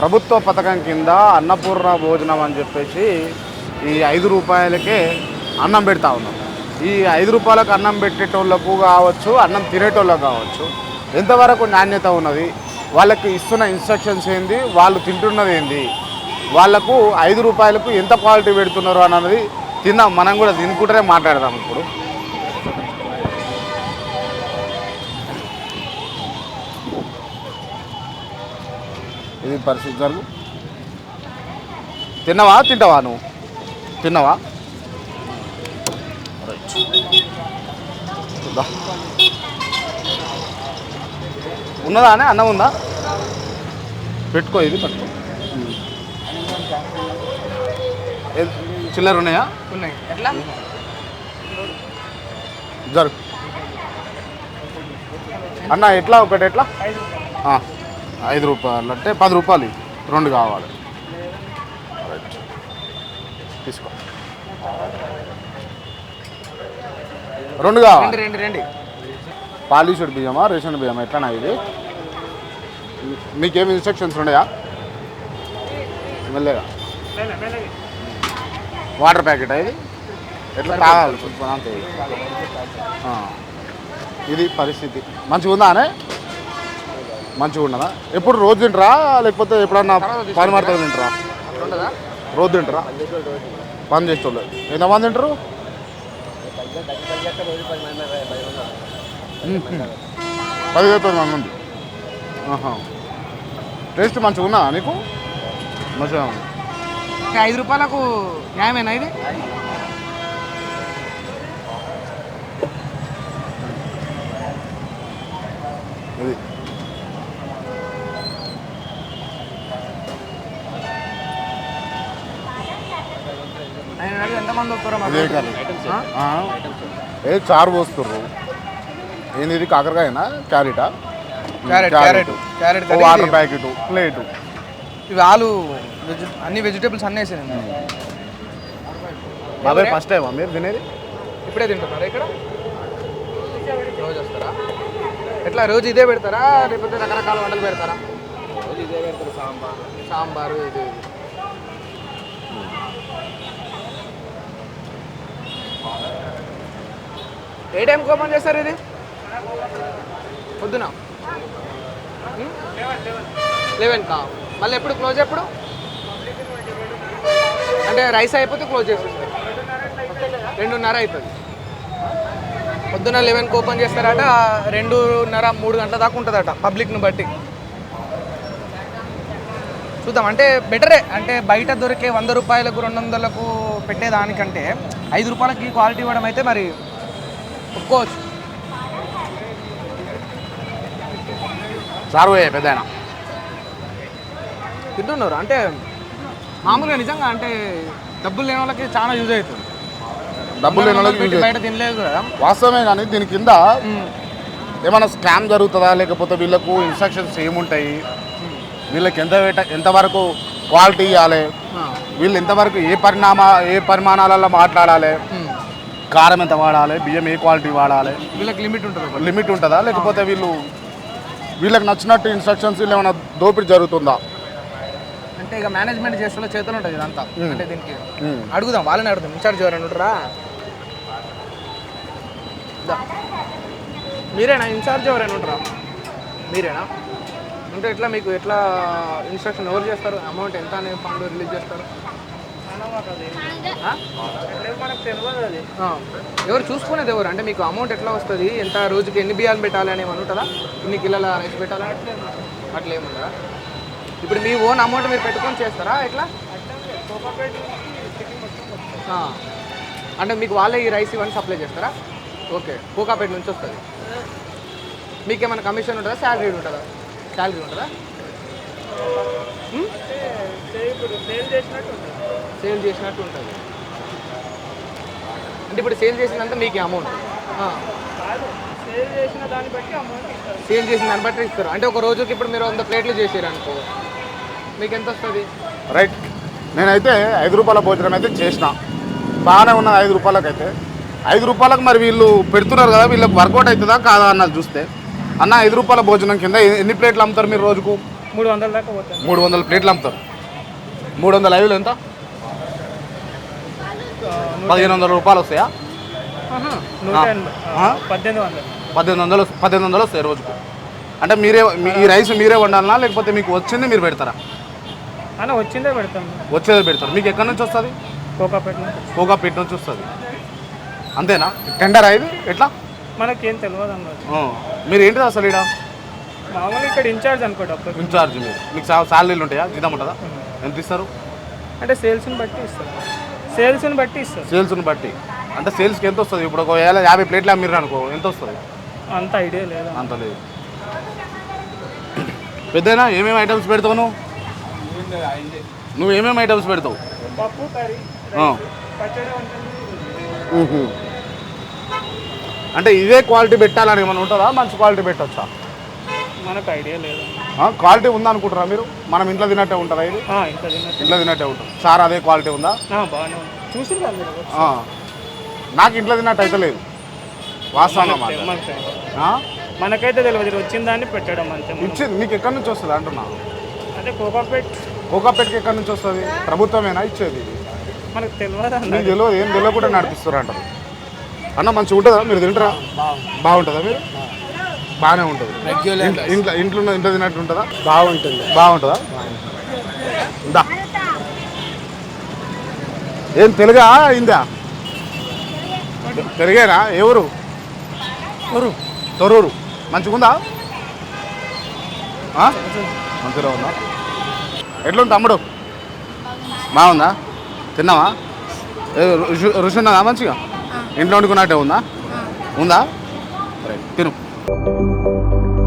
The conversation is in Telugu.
ప్రభుత్వ పథకం కింద అన్నపూర్ణ భోజనం అని చెప్పేసి ఈ ఐదు రూపాయలకే అన్నం పెడతా ఉన్నాం. ఈ ఐదు రూపాయలకు అన్నం పెట్టేటోళ్ళకు కావచ్చు అన్నం తినేటోళ్ళకు కావచ్చు ఎంతవరకు నాణ్యత ఉన్నది వాళ్ళకి ఇస్తున్న ఇన్స్ట్రక్షన్స్ ఏంది వాళ్ళు తింటున్నది ఏంది వాళ్ళకు ఐదు రూపాయలకు ఎంత క్వాలిటీ పెడుతున్నారు అన్నది తిన్నాం మనం కూడా తినుకుంటూనే మాట్లాడదాం ఇప్పుడు. ఇది పరిస్థితి జరుగు. తిన్నావా? తింటావా నువ్వు? తిన్నావా. ఉన్నదా అనే? అన్నం ఉందా? పెట్టుకో ఇది పట్టుకో. చిల్లర ఉన్నాయా? ఉన్నాయి. ఎట్లా? జరుగు. అన్న ఎట్లా? ఒకటి ఎట్లా? ఐదు రూపాయలు అంటే పది రూపాయలు. రెండు కావాలి. రైట్ తీసుకో. రెండు కావాలి. రండి రండి పాలిష్డ్ బియ్యమా రేషన్ బియ్యమా? ఎట్లా ఇది? మీకేమి ఇన్స్ట్రక్షన్స్ ఉన్నాయా? మెల్లగా. వాటర్ ప్యాకెట్ ఇది? ఎట్లా తాగాలి? కొంచెం అంతే. ఇది పరిస్థితి. మంచిగా ఉందా అనే? మంచిగా ఉన్నదా? ఎప్పుడు రోజు తింటారా? లేకపోతే ఎప్పుడన్నా పని మారుతుంది తింటారా? ఉండదా రోజు తింటారా? పని చేసేవాళ్ళు ఎంతమంది తింటారు? పదివేల పది మంది. ఉంది. టేస్ట్ మంచిగా ఉందా నీకు? మంచిగా ఐదు రూపాయలకు న్యాయమేనా ఇది? ఇది ఆయన అడిగి ఎంతమంది వస్తారో ఇదే. ఏ చారు పోస్తుర్రు? ఏంది ఇది కాకరకాయనా? క్యారెటా? Carrot carrot. Carrot. Water. Packet plate. ఇవి ఆలు వెజ్ అన్ని వెజిటేబుల్స్ అన్నీ వేసాను బాబాయ్ ఫస్ట్ టైమా మీరు తినేది? ఇప్పుడే తింటున్నారా ఇక్కడ? రోజు వస్తారా? ఎట్లా రోజు ఇదే పెడతారా? లేకపోతే రకరకాల వంటలు పెడతారా? రోజు ఇదే పెడతారు సాంబార్. సాంబారు ఇది. ఏ టైంకి ఓపెన్ చేస్తారు ఇది? పొద్దున? లెవెన్ కా మళ్ళీ ఎప్పుడు క్లోజ్ ఎప్పుడు? అంటే రైస్ అయిపోతే క్లోజ్ చేసేస్తారు. రెండున్నర అవుతుంది పొద్దున్న లెవెన్కి ఓపెన్ చేస్తారట రెండున్నర మూడు గంటల దాకా ఉంటుందట పబ్లిక్ను బట్టి. చూద్దాం అంటే బెటరే అంటే బయట దొరికే వంద రూపాయలకు రెండు వందలకు పెట్టేదానికంటే ఐదు రూపాయలకి క్వాలిటీ ఇవ్వడం అయితే మరి చారు పోయే పెద్ద తింటున్నారు. అంటే మామూలుగా నిజంగా అంటే డబ్బులు లేని వాళ్ళకి చాలా యూజ్ అవుతుంది. డబ్బులు లేని వాళ్ళకి బయట తినలేదు కదా. వాస్తవమే కానీ దీని కింద. ఏమైనా స్కామ్ జరుగుతుందా? లేకపోతే వీళ్ళకు ఇన్స్ట్రక్షన్స్ ఏముంటాయి వీళ్ళకి ఎంత ఎంతవరకు క్వాలిటీ ఇవ్వాలి. వీళ్ళు ఎంతవరకు ఏ పరిణామా ఏ పరిమాణాలలో మాట్లాడాలి. కారం ఎంత వాడాలి బియ్యం ఏ క్వాలిటీ వాడాలి వీళ్ళకి లిమిట్ ఉంటుంది. లిమిట్ ఉంటుందా లేకపోతే వీళ్ళు వీళ్ళకి నచ్చినట్టు ఇన్స్ట్రక్షన్స్ ఏమైనా దోపిడీ జరుగుతుందా అంటే ఇక మేనేజ్మెంట్ చేస్తున్న చేతులు ఉంటుంది ఇదంతా. అంటే దీనికి. అడుగుదాం వాళ్ళని అడుగుదాం ఇన్ఛార్జ్ ఎవరైనా ఉంటారా. మీరేనా ఇన్ఛార్జ్ ఎవరైనా ఉంటారా మీరేనా అంటే ఎట్లా మీకు ఎట్లా ఇన్స్ట్రక్షన్ ఎవరు చేస్తారు అమౌంట్ ఎంత అనే ఫండ్ రిలీజ్ చేస్తారు. ఎవరు చూసుకునేది ఎవరు? అంటే మీకు అమౌంట్ ఎట్లా వస్తుంది? ఎంత రోజుకి ఎన్ని బియ్యాలు పెట్టాలి అని ఏమన్నా ఉంటుందా? ఇన్ని కిలోల రైస్ పెట్టాలా? అట్లా ఏముందా ఇప్పుడు మీ ఓన్ అమౌంట్ మీరు పెట్టుకొని చేస్తారా? ఎట్లా? అంటే మీకు వాళ్ళే ఈ రైస్ ఇవన్నీ సప్లై చేస్తారా? ఓకే. కోకాపేట నుంచి వస్తుంది. మీకు ఏమైనా కమిషన్ ఉంటుందా? శాలరీ ఉంటుందా? శాలరీ ఉంటుందా. సేల్ చేసినట్టు ఉంటుంది. అంటే ఇప్పుడు సేల్ చేసినంత మీకు అమౌంట్ సేల్ చేసిన దాన్ని బట్టి అమౌంట్ ఇస్తారు సేల్ చేసిన దాన్ని బట్టి ఇస్తారు. అంటే ఒక రోజుకి ఇప్పుడు మీరు వంద ప్లేట్లు చేసారు అనుకో మీకు ఎంత వస్తుంది? రైట్. నేనైతే ఐదు రూపాయల భోజనం అయితే చేసిన. బాగానే ఉన్నది ఐదు రూపాయలకైతే. ఐదు రూపాయలకు మరి వీళ్ళు పెడుతున్నారు కదా వీళ్ళకి వర్కౌట్ అవుతుందా కాదా అన్నది చూస్తే. అన్న ఐదు రూపాయల భోజనం కింద ఎన్ని ప్లేట్లు అమ్ముతారు మీరు రోజుకు? మూడు వందల దాకా మూడు వందల ప్లేట్లు అమ్ముతారు. మూడు వందల ఐదులు ఎంత? పదిహేను వందల రూపాయలు వస్తాయా? పద్దెనిమిది వందలు. పద్దెనిమిది వందలు వస్తాయి రోజుకు. అంటే మీరే ఈ రైస్ మీరే వండాలనా లేకపోతే మీకు వచ్చింది మీరు పెడతారా? అన్న వచ్చిందే పెడతాం. వచ్చేది పెడతారు. మీకు ఎక్కడి నుంచి వస్తుంది? కోకాపేట కోకాపేట నుంచి వస్తుంది. అంతేనా? టెండర్ ఇది? ఎట్లా? మనకేం తెలియదు అన్నది ఆ. మీరు ఏంటిది అసలు ఇక్కడ మామూలుగా ఇక్కడ ఇన్ఛార్జ్ అనుకో డాక్టర్. ఇన్ఛార్జ్ మీరు. మీకు సా- శాలరీలు ఉంటాయా? జీతం ఉంటుందా? ఎంత ఇస్తారు? అంటే సేల్స్ని బట్టి ఇస్తారు. సేల్స్ని బట్టి ఇస్తారు సేల్స్ని బట్టి. అంటే సేల్స్కి ఎంత వస్తుంది? ఇప్పుడు ఒకవేళ యాభై ప్లేట్లు అమ్మిర్రు అనుకో ఎంత వస్తుంది? అంత ఐడియా లేదా? అంత లేదు. పెద్దనా ఏమేమి ఐటమ్స్ పెడతావు నువ్వు? నువ్వు ఏమేమి ఐటమ్స్ పెడతావు? పప్పు కర్రీ అంటే ఇదే క్వాలిటీ పెట్టాలని ఏమైనా ఉంటుందా? మంచి క్వాలిటీ పెట్టచ్చా? మనకు ఐడియా లేదు. క్వాలిటీ ఉందా అనుకుంటారా మీరు? మనం ఇంట్లో తిన్నట్టే ఉంటుందా ఇది? ఇంకా తిన్నట్టు. ఇంట్లో తిన్నట్టే ఉంటుంది? సార్ అదే క్వాలిటీ ఉందా? ఆ, బాగానే ఉంది. చూసి. నాకు ఇంట్లో తిన్నట్టు అయితే లేదు. వాస్తవంగా మాట? మనకైతే తెలియదు వచ్చిన దాన్ని పెట్టడం అంతే. ఇచ్చింది. మీకు ఎక్కడి నుంచి వస్తుంది అంటున్నా? అదే కోకాపేట్. కోకాపేటకి ఎక్కడి నుంచి వస్తుంది? ప్రభుత్వమేనా ఇచ్చేది మనకు తెలియదు మీకు తెలియదు ఏం తెలియకుండా నడిపిస్తారు అంటారు. అన్న మంచిగా ఉంటుందా? మీరు తింటారా? బాగుంటుందా మీరు? బాగానే ఉంటుంది. ఇంట్లో ఇంట్లో ఇంట్లో ఉన్న- ఇంట్లో తిన్నట్టు ఉంటుందా? బాగుంటుంది. బాగుంటుందా? దా ఏం తెలుగా అయిందా తెలుగేనా? ఎవరు తొరూరు తొరూరు మంచిగుందా? ఆ? మంచిగా ఉందా? ఎట్లుంది తమ్ముడు? బాగుందా? తిన్నావా? ఏ, రుచి ఉన్నదా మంచిగా? ఇంట్లో వండుకున్నట్టే ఉందా? ఉందా? రైట్ తిను. Thank you.